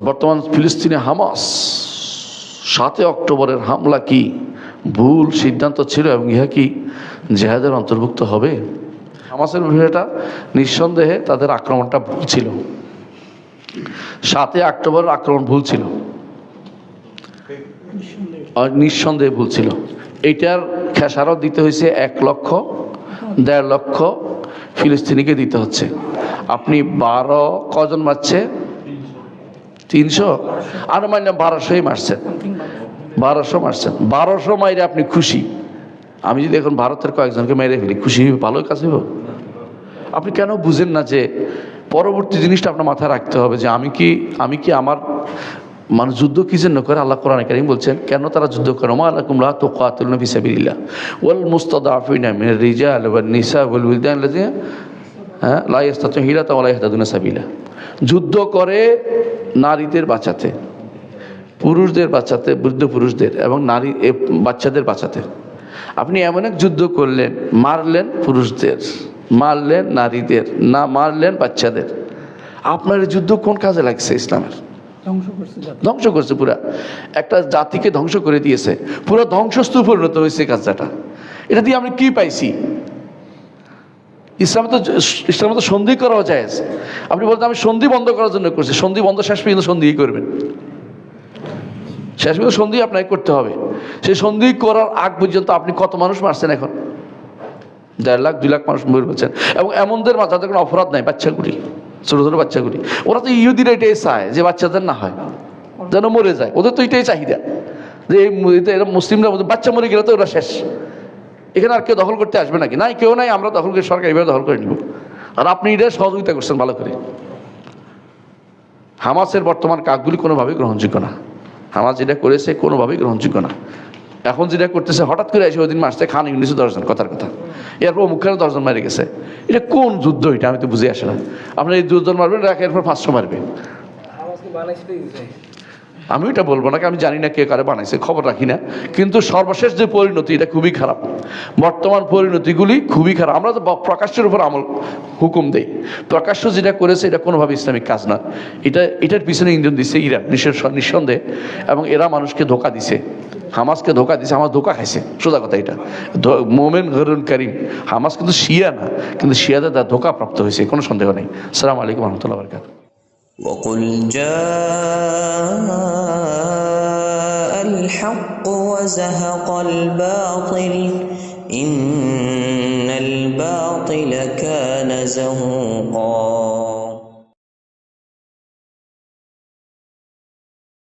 বর্তমান ফিলিস্তিনে হামাস, সাতই অক্টোবরের হামলা কি ভুল সিদ্ধান্ত ছিল এবং ইহা কি জেহাদের অন্তর্ভুক্ত হবে? হামাসের বিষয়টা নিঃসন্দেহে তাদের আক্রমণটা ভুল ছিল। সাতই অক্টোবর আক্রমণ ভুল ছিল। নিঃসন্দেহে ভুল ছিল। এইটার খেসারত দিতে হয়েছে এক লক্ষ, দেড় লক্ষ ফিলিস্তিনিকে দিতে হচ্ছে। আপনি বারো কজন মারছে তিনশো? আর মানলাম বারোশোই মারছেন। বারোশো মারছেন। বারোশো মাইরে আপনি খুশি। আমি যদি এখন ভারতের কয়েকজনকে মেরে ফেলি, খুশি হইব? ভালোই কাজ হইব? আপনি কেন বুঝেন না যে পরবর্তী জিনিসটা আপনার মাথায় রাখতে হবে যে আমি কি আমি কি আমার মানুষ যুদ্ধ কি জন্য করে? আল্লাহ কোরআন কারিম বলছেন, কেন তারা যুদ্ধ করে? মা আল্লাহ কুমলা তো কাতুল নবী সাবিল্লাহ ওয়াল মুস্তাদাফিনা মিনার রিজাল ওয়াল নিসা ওয়াল উলদান হ্যাঁ লা ইয়াস্তাতু হিলাতা ওয়া লা ইয়াহতাদুনা সাবিলা। যুদ্ধ করে নারীদের বাঁচাতে পুরুষদের বাঁচাতে বৃদ্ধ পুরুষদের এবং নারী বাচ্চাদের বাঁচাতে। আপনি এমন এক যুদ্ধ করলেন মারলেন পুরুষদের মারলেন নারীদের না মারলেন বাচ্চাদের। আপনার যুদ্ধ কোন কাজে লাগছে ইসলামের? ধ্বংস করছে ধ্বংস করছে পুরা। একটা জাতিকে ধ্বংস করে দিয়েছে। পুরো ধ্বংসস্তূপ পরিণত হয়েছে কাজটা। এটা দিয়ে আমরা কি পাইছি? ইসলামে তো ইসলামে তো সন্ধি করাও যায় আপনি বলতে আমি সন্ধি বন্ধ করার জন্য করছি। সন্ধি বন্ধ শেষ পর্যন্ত সন্ধিই করবেন। শেষ পর্যন্ত সন্ধি আপনাকে করতে হবে। সেই সন্ধি করার আগ পর্যন্ত আপনি কত মানুষ মারছেন এখন? দেড় লাখ, দুই লাখ মানুষ মরে বলছেন এবং এমনদের তাদের কোনো অপরাধ নাই, বাচ্চাগুলি, ছোটো ছোটো বাচ্চাগুলি। ওরা তো ইহুদিরা এটাই চায় যে বাচ্চাদের না হয়, যেন মরে যায়। ওদের তো এটাই চাহিদা। যে এই মুসলিমরা বাচ্চা মরে গেলে তো ওরা শেষ। এখানে আর কেউ দখল করতে আসবে নাকি? নাই, কেউ নাই, আমরা দখল করে, সরকার এভাবে দখল করে নিব। আর আপনি এটা সহযোগিতা করছেন ভালো করে। হামাসের বর্তমান কাকগুলি কোনোভাবেই গ্রহণযোগ্য না। হামাস যেটা করেছে কোনোভাবেই গ্রহণযোগ্য না। এখন যেটা করতেছে, হঠাৎ করে এসে ওই দিন মাসতে খান ইংলিশে দশজন, কথার কথা। এরপর মুখখানে দশজন মারে গেছে। এটা কোন যুদ্ধ এটা আমি তো বুঝে আসে না। আপনার এই দুজন মারবেন এরপর পাঁচশো মারবে। আমি এটা বলবো না কি আমি জানি না কে কারে বানাইছে খবর রাখি না কিন্তু সর্বশেষ যে পরিণতি এটা খুবই খারাপ বর্তমান পরিণতিগুলি খুবই খারাপ আমরা তো ব- প্রকাশ্যের উপর আমল হুকুম দেই প্রকাশ্য যেটা করেছে এটা কোনোভাবে ইসলামিক কাজ না এটা এটার পিছনে ইন্ধন দিচ্ছে ইরান নিঃসন্দেহে নিঃসন্দেহে এবং এরা মানুষকে ধোকা দিছে হামাসকে ধোকা দিছে আমার ধোকা খাইছে সোজা কথা এটা ধো- মোমেন গরুন করিম হামাস কিন্তু শিয়া না কিন্তু শিয়াদের দ্বারা ধোকা প্রাপ্ত হয়েছে কোনো সন্দেহ নেই সালাম আলাইকুম রহমতুল্লাহ বরকাত وقل جاء الحق وزهق الباطل إن الباطل كان زهوقا.